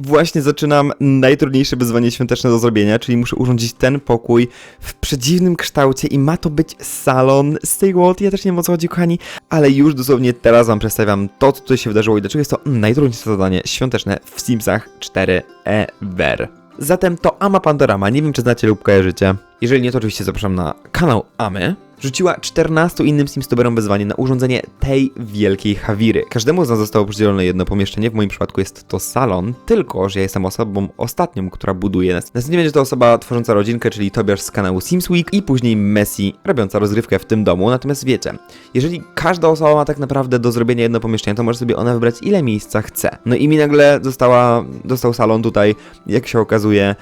Właśnie zaczynam najtrudniejsze wyzwanie świąteczne do zrobienia, czyli muszę urządzić ten pokój w przedziwnym kształcie i ma to być salon Stay World. Ja też nie wiem o co chodzi, kochani, ale już dosłownie teraz wam przedstawiam to, co tutaj się wydarzyło i dlaczego jest to najtrudniejsze zadanie świąteczne w Simsach 4 Ever. Zatem to Ama Pandorama, nie wiem czy znacie lub kojarzycie. Jeżeli nie, to oczywiście zapraszam na kanał Amy. Rzuciła 14 innym Simstoberom wyzwanie na urządzenie tej wielkiej hawiry. Każdemu z nas zostało przydzielone jedno pomieszczenie, w moim przypadku jest to salon, tylko że ja jestem osobą ostatnią, która buduje nas. Następnie będzie to osoba tworząca rodzinkę, czyli Tobiasz z kanału Sims Week i później Messi robiąca rozgrywkę w tym domu. Natomiast wiecie, jeżeli każda osoba ma tak naprawdę do zrobienia jedno pomieszczenie, to może sobie ona wybrać ile miejsca chce. No i mi nagle została, dostał salon tutaj, jak się okazuje,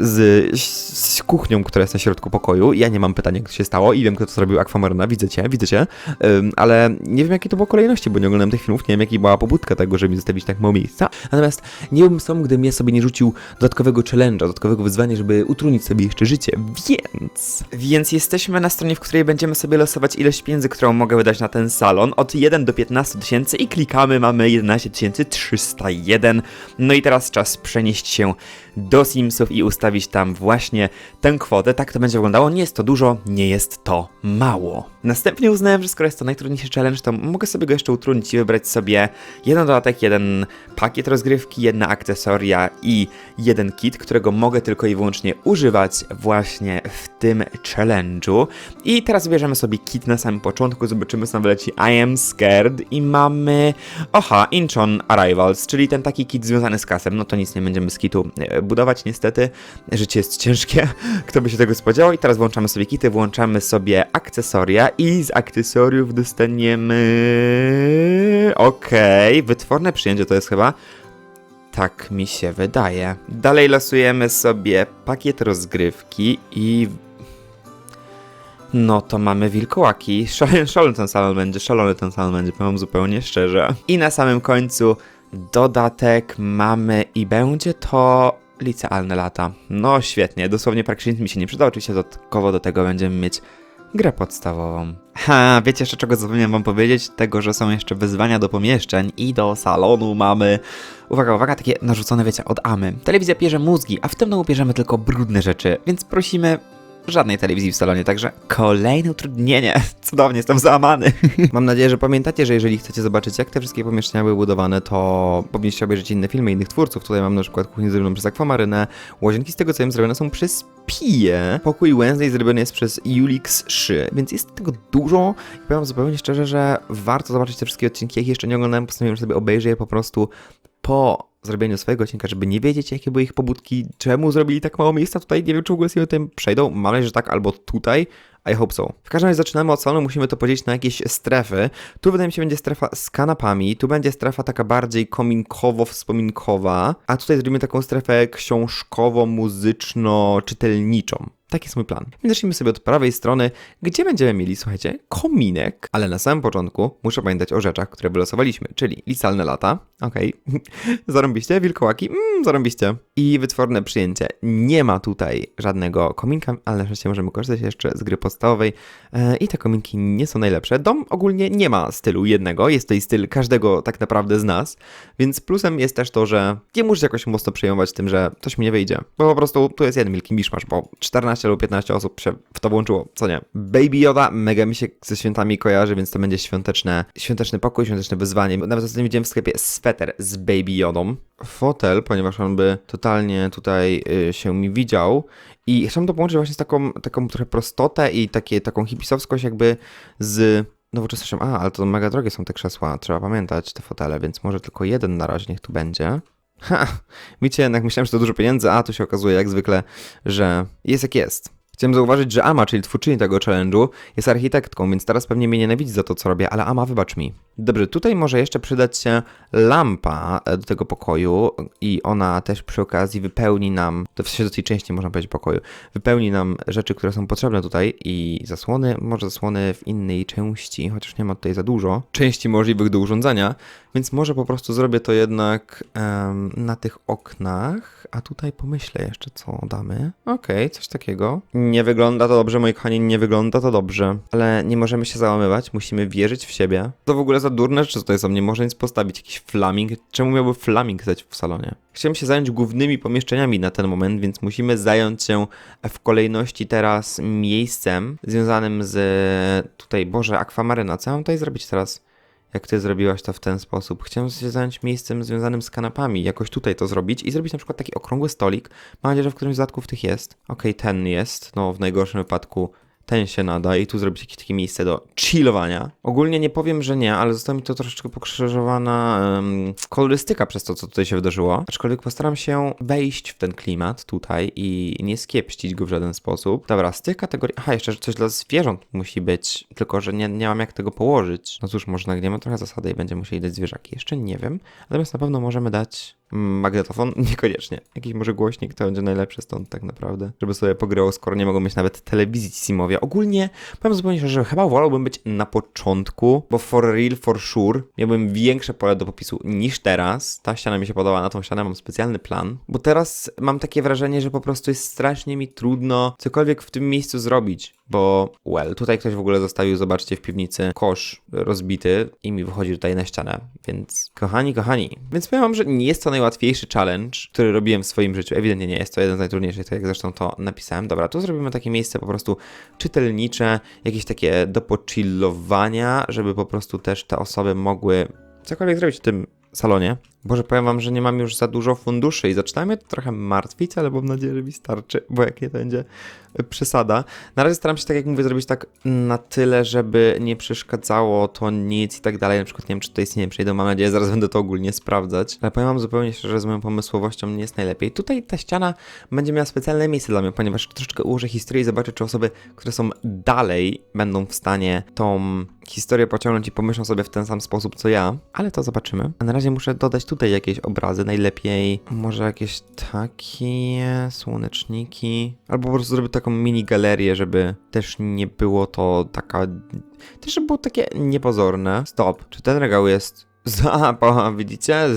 z, z kuchnią, która jest na środku pokoju. Ja nie mam pytania, jak to się stało i wiem, kto to zrobił Aquamarina, widzę cię, widzę cię, ale nie wiem, jakie to było kolejności, bo nie oglądałem tych filmów, nie wiem, jaki była pobudka tego, żeby mi zostawić tak mało miejsca. Natomiast nie byłbym sobą, gdybym ja sobie nie rzucił dodatkowego challenge'a, dodatkowego wyzwania, żeby utrudnić sobie jeszcze życie, więc... Więc jesteśmy na stronie, w której będziemy sobie losować ilość pieniędzy, którą mogę wydać na ten salon, od 1 do 15 tysięcy i klikamy, mamy 11 301. No i teraz czas przenieść się do Simsów i ustawić tam właśnie tę kwotę. Tak to będzie wyglądało. Nie jest to dużo, nie jest to mało. Następnie uznałem, że skoro jest to najtrudniejszy challenge, to mogę sobie go jeszcze utrudnić i wybrać sobie jeden dodatek, jeden pakiet rozgrywki, jedna akcesoria i jeden kit, którego mogę tylko i wyłącznie używać właśnie w tym challenge'u. I teraz bierzemy sobie kit na samym początku, zobaczymy co nam wyleci I am scared i mamy oha, Inchon Arrivals, czyli ten taki kit związany z kasem. No to nic nie będziemy z kitu e, budować niestety. Życie jest ciężkie, kto by się tego spodziewał. I teraz włączamy sobie kity, włączamy sobie akcesoria i z akcesoriów dostaniemy... Okej, wytworne przyjęcie to jest chyba... Tak mi się wydaje. Dalej losujemy sobie pakiet rozgrywki i no to mamy wilkołaki. Szalony, szalony ten salon będzie, szalony ten salon będzie, powiem zupełnie szczerze. I na samym końcu dodatek mamy i będzie to licealne lata. No świetnie, dosłownie praktycznie mi się nie przyda. Oczywiście dodatkowo do tego będziemy mieć grę podstawową. Ha, wiecie jeszcze czego zapomniałem wam powiedzieć? Tego, że są jeszcze wyzwania do pomieszczeń i do salonu mamy... Uwaga, uwaga, takie narzucone, wiecie, od Amy. Telewizja bierze mózgi, a w tym domu bierzemy tylko brudne rzeczy, więc prosimy żadnej telewizji w salonie, także kolejne utrudnienie. Cudownie, jestem załamany. Mam nadzieję, że pamiętacie, że jeżeli chcecie zobaczyć, jak te wszystkie pomieszczenia były budowane, to powinniście obejrzeć inne filmy innych twórców. Tutaj mam na przykład kuchnię zrobioną przez Aquamarynę. Łazienki z tego, co wiem, zrobione są przez Pije. Pokój Wednesday zrobiony jest przez Ulix 3, więc jest tego dużo i powiem zupełnie szczerze, że warto zobaczyć te wszystkie odcinki. Jak jeszcze nie oglądałem, postanowiłem, sobie obejrzę je po prostu po zrobieniu swojego odcinka, żeby nie wiedzieć, jakie były ich pobudki, czemu zrobili tak mało miejsca tutaj. Nie wiem, czy w ogóle sobie o tym przejdą. Mam nadzieję, że tak, albo tutaj. I hope so. W każdym razie zaczynamy od salonu, musimy to podzielić na jakieś strefy. Tu wydaje mi się będzie strefa z kanapami, tu będzie strefa taka bardziej kominkowo-wspominkowa, a tutaj zrobimy taką strefę książkowo-muzyczno-czytelniczą. Taki jest mój plan. Więc zacznijmy sobie od prawej strony, gdzie będziemy mieli, słuchajcie, kominek, ale na samym początku muszę pamiętać o rzeczach, które wylosowaliśmy, czyli licealne lata, okej, zarąbiście, wilkołaki, mmm, zarąbiście i wytworne przyjęcie. Nie ma tutaj żadnego kominka, ale na szczęście możemy korzystać jeszcze z gry podstawowej. E, i te kominki nie są najlepsze. Dom ogólnie nie ma stylu jednego, jest i styl każdego tak naprawdę z nas, więc plusem jest też to, że nie musisz jakoś mocno przejmować tym, że coś mi nie wyjdzie, bo po prostu tu jest jeden wielki miszmasz, bo 14 lub 15 osób się w to włączyło, co nie. Baby Yoda mega mi się ze świętami kojarzy, więc to będzie świąteczne, świąteczny pokój, świąteczne wyzwanie. Nawet ostatnio widziałem w sklepie sweter z Baby Yodą. Fotel, ponieważ on by totalnie tutaj y, się mi widział i chciałem to połączyć właśnie z taką, taką trochę prostotę i takie, taką hipisowskość jakby z nowoczesnością. A, ale to mega drogie są te krzesła, trzeba pamiętać, te fotele, więc może tylko jeden na razie niech tu będzie. Ha, wiecie, jednak myślałem, że to dużo pieniędzy, a tu się okazuje jak zwykle, że jest jak jest. Chciałem zauważyć, że Ama, czyli twórczyni tego challenge'u, jest architektką, więc teraz pewnie mnie nienawidzi za to, co robię, ale Ama, wybacz mi. Dobrze, tutaj może jeszcze przydać się lampa e, do tego pokoju i ona też przy okazji wypełni nam, to w sensie do tej części można powiedzieć pokoju, wypełni nam rzeczy, które są potrzebne tutaj i zasłony, może zasłony w innej części, chociaż nie ma tutaj za dużo, części możliwych do urządzenia, Więc może po prostu zrobię to jednak em, na tych oknach, a tutaj pomyślę jeszcze, co damy. Okej, coś takiego. Nie wygląda to dobrze, moi kochani, nie wygląda to dobrze. Ale nie możemy się załamywać, musimy wierzyć w siebie. To w ogóle za durne rzeczy tutaj są, nie można nic postawić. Jakiś flaming. Czemu miałby flaming stać w salonie? Chciałem się zająć głównymi pomieszczeniami na ten moment, więc musimy zająć się w kolejności teraz miejscem związanym z tutaj, Boże, akwamaryna. Co mam tutaj zrobić teraz? Jak ty zrobiłaś to w ten sposób? Chciałem się zająć miejscem związanym z kanapami, jakoś tutaj to zrobić i zrobić na przykład taki okrągły stolik. Mam nadzieję, że w którymś z dodatków tych jest. Okej, ten jest, no w najgorszym wypadku ten się nada i tu zrobić jakieś takie miejsce do chillowania. Ogólnie nie powiem, że nie, ale została mi to troszeczkę pokrzyżowana um, kolorystyka przez to, co tutaj się wydarzyło. Aczkolwiek postaram się wejść w ten klimat tutaj i nie skiepścić go w żaden sposób. Dobra, z tych kategorii... Aha, jeszcze coś dla zwierząt musi być, tylko że nie, nie mam jak tego położyć. No cóż, może nagniemy trochę zasady i będziemy musieli dać zwierzaki. Jeszcze nie wiem, natomiast na pewno możemy dać magnetofon? Niekoniecznie. Jakiś może głośnik to będzie najlepsze stąd tak naprawdę. Żeby sobie pograło, skoro nie mogą mieć nawet telewizji Simowie. Ogólnie powiem zupełnie że chyba wolałbym być na początku, bo for real, for sure miałbym większe pole do popisu niż teraz. Ta ściana mi się podoba, na tą ścianę mam specjalny plan. Bo teraz mam takie wrażenie, że po prostu jest strasznie mi trudno cokolwiek w tym miejscu zrobić. Bo, well, tutaj ktoś w ogóle zostawił, zobaczcie, w piwnicy kosz rozbity i mi wychodzi tutaj na ścianę. Więc, kochani, kochani. Więc powiem wam, że nie jest to najłatwiejszy challenge, który robiłem w swoim życiu. Ewidentnie nie jest to jeden z najtrudniejszych, tak jak zresztą to napisałem. Dobra, tu zrobimy takie miejsce po prostu czytelnicze, jakieś takie do pochillowania, żeby po prostu też te osoby mogły cokolwiek zrobić w tym salonie. Boże, powiem wam, że nie mam już za dużo funduszy i zaczynam mnie to trochę martwić, ale mam nadzieję, że mi starczy, bo jak nie, to będzie przesada. Na razie staram się, tak jak mówię, zrobić tak na tyle, żeby nie przeszkadzało to nic i tak dalej. Na przykład nie wiem, czy tutaj nie przejdą, mam nadzieję, zaraz będę to ogólnie sprawdzać. Ale powiem wam zupełnie szczerze, że z moją pomysłowością nie jest najlepiej. Tutaj ta ściana będzie miała specjalne miejsce dla mnie, ponieważ troszeczkę ułożę historię i zobaczę, czy osoby, które są dalej, będą w stanie tą historię pociągnąć i pomyślą sobie w ten sam sposób, co ja. Ale to zobaczymy. A na razie muszę dodać tutaj jakieś obrazy, najlepiej? Może jakieś takie słoneczniki, albo po prostu zrobię taką mini galerię, żeby też nie było to taka, też żeby było takie niepozorne. Stop, czy ten regał jest za, po, widzicie?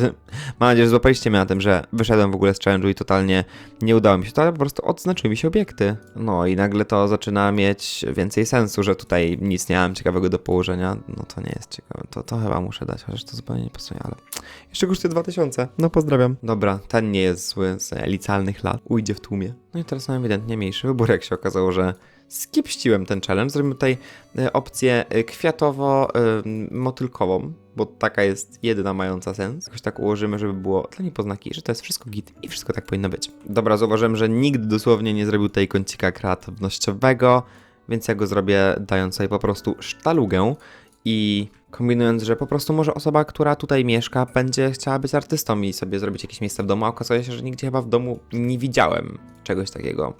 Mam nadzieję, że złapaliście mnie na tym, że wyszedłem w ogóle z challenge'u i totalnie nie udało mi się to, ale po prostu odznaczyły mi się obiekty. No i nagle to zaczyna mieć więcej sensu, że tutaj nic nie mam ciekawego do położenia. No to nie jest ciekawe. To, to chyba muszę dać, chociaż to zupełnie nie pasuje, ale... Jeszcze kosztuje 2000. No pozdrawiam. Dobra, ten nie jest zły z licealnych lat. Ujdzie w tłumie. No i teraz mam ewidentnie mniejszy wybór, jak się okazało, że skiepściłem ten challenge. Zrobimy tutaj e, opcję e, kwiatowo-motylkową, bo taka jest jedyna mająca sens. Jakoś tak ułożymy, żeby było dla niepoznaki, że to jest wszystko git i wszystko tak powinno być. Dobra, zauważyłem, że nikt dosłownie nie zrobił tej kącika kreatywnościowego, więc ja go zrobię dając sobie po prostu sztalugę i kombinując, że po prostu może osoba, która tutaj mieszka, będzie chciała być artystą i sobie zrobić jakieś miejsce w domu, a okazuje się, że nigdzie chyba w domu nie widziałem czegoś takiego.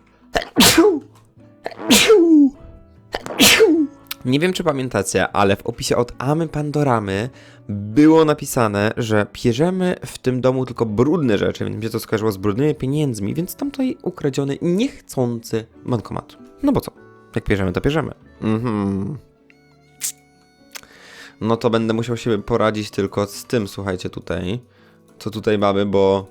Nie wiem, czy pamiętacie, ale w opisie od Amy Pandoramy było napisane, że bierzemy w tym domu tylko brudne rzeczy, więc mi się to skojarzyło z brudnymi pieniędzmi, więc tam tutaj ukradziony, niechcący bankomat. No bo co? Jak bierzemy, to bierzemy. Mhm. No to będę musiał się poradzić tylko z tym, słuchajcie, tutaj. Co tutaj mamy, bo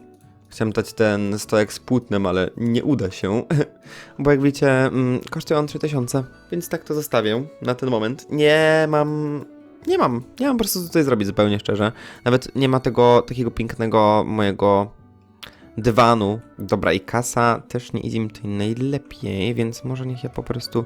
chciałem dać ten stojak z płótnem, ale nie uda się. bo jak widzicie, mm, kosztuje on 3000, więc tak to zostawię na ten moment. Nie mam... Nie mam. Nie mam po prostu co tutaj zrobić, zupełnie szczerze. Nawet nie ma tego takiego pięknego mojego dywanu. Dobra, i kasa też nie idzie mi tutaj najlepiej, więc może niech ja po prostu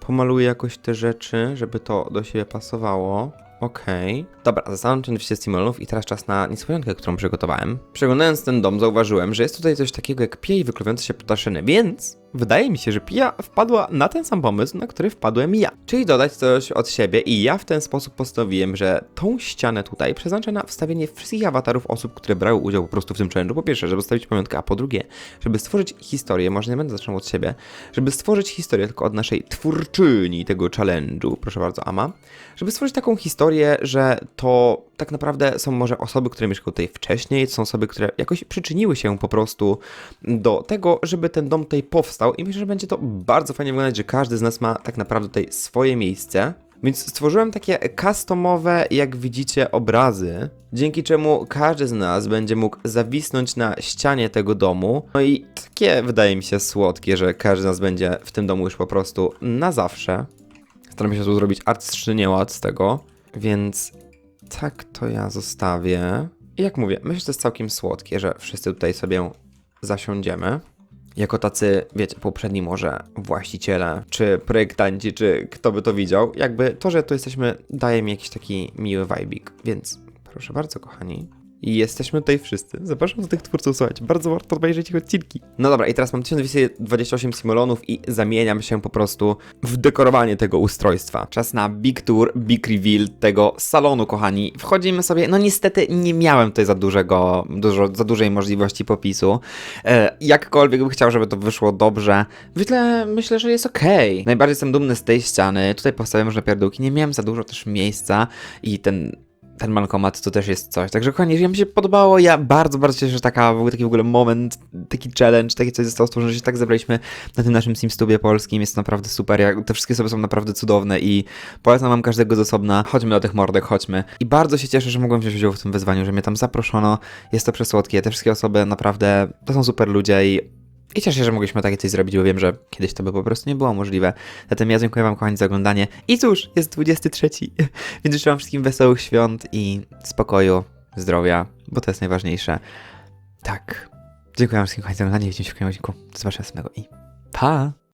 pomaluję jakoś te rzeczy, żeby to do siebie pasowało. Okej. Dobra, zostałem 200 stimulów i teraz czas na niespodziankę, którą przygotowałem. Przeglądając ten dom zauważyłem, że jest tutaj coś takiego jak pija i wykluwiające się ptaszyny, więc wydaje mi się, że pija wpadła na ten sam pomysł, na który wpadłem ja. Czyli dodać coś od siebie i ja w ten sposób postanowiłem, że tą ścianę tutaj przeznaczę na wstawienie wszystkich awatarów osób, które brały udział po prostu w tym challenge'u. Po pierwsze, żeby zostawić pamiątkę, a po drugie, żeby stworzyć historię, może nie będę zaczynał od siebie, żeby stworzyć historię tylko od naszej twórczyni tego challenge'u, proszę bardzo, Ama, żeby stworzyć taką historię, że to tak naprawdę są może osoby, które mieszkały tutaj wcześniej, to są osoby, które jakoś przyczyniły się po prostu do tego, żeby ten dom tutaj powstał i myślę, że będzie to bardzo fajnie wyglądać, że każdy z nas ma tak naprawdę tutaj swoje miejsce. Więc stworzyłem takie customowe, jak widzicie, obrazy, dzięki czemu każdy z nas będzie mógł zawisnąć na ścianie tego domu. No i takie wydaje mi się słodkie, że każdy z nas będzie w tym domu już po prostu na zawsze. Staram się tu zrobić artystyczny nieład z tego, więc tak to ja zostawię. I jak mówię, myślę, że to jest całkiem słodkie, że wszyscy tutaj sobie zasiądziemy. Jako tacy, wiecie, poprzedni może właściciele, czy projektanci, czy kto by to widział, jakby to, że tu jesteśmy, daje mi jakiś taki miły vibik, więc proszę bardzo, kochani. I jesteśmy tutaj wszyscy. Zapraszam do tych twórców, słuchajcie, bardzo warto obejrzeć ich odcinki. No dobra, i teraz mam 1228 simulonów i zamieniam się po prostu w dekorowanie tego ustrojstwa. Czas na big tour, big reveal tego salonu, kochani. Wchodzimy sobie, no niestety nie miałem tutaj za dużego, dużo, za dużej możliwości popisu. E, jakkolwiek bym chciał, żeby to wyszło dobrze, myślę, myślę, że jest okej. Najbardziej jestem dumny z tej ściany. Tutaj postawiłem różne pierdółki, nie miałem za dużo też miejsca i ten ten bankomat to też jest coś. Także kochani, jeżeli mi się podobało, ja bardzo, bardzo cieszę, że taka, taki w ogóle moment, taki challenge, takie coś zostało stworzone, że się tak zebraliśmy na tym naszym SimStubie polskim, jest to naprawdę super, ja, te wszystkie osoby są naprawdę cudowne i polecam wam każdego z osobna, chodźmy do tych mordek, chodźmy. I bardzo się cieszę, że mogłem wziąć udział w tym wyzwaniu, że mnie tam zaproszono, jest to przesłodkie, te wszystkie osoby naprawdę, to są super ludzie i i cieszę się, że mogliśmy takie coś zrobić, bo wiem, że kiedyś to by po prostu nie było możliwe. Zatem ja dziękuję Wam, kochani, za oglądanie. I cóż, jest 23. Więc życzę Wam wszystkim wesołych świąt i spokoju, zdrowia, bo to jest najważniejsze. Tak. Dziękuję Wam wszystkim, kochani, za oglądanie. Widzimy się w kolejnym odcinku. Do zobaczenia i pa!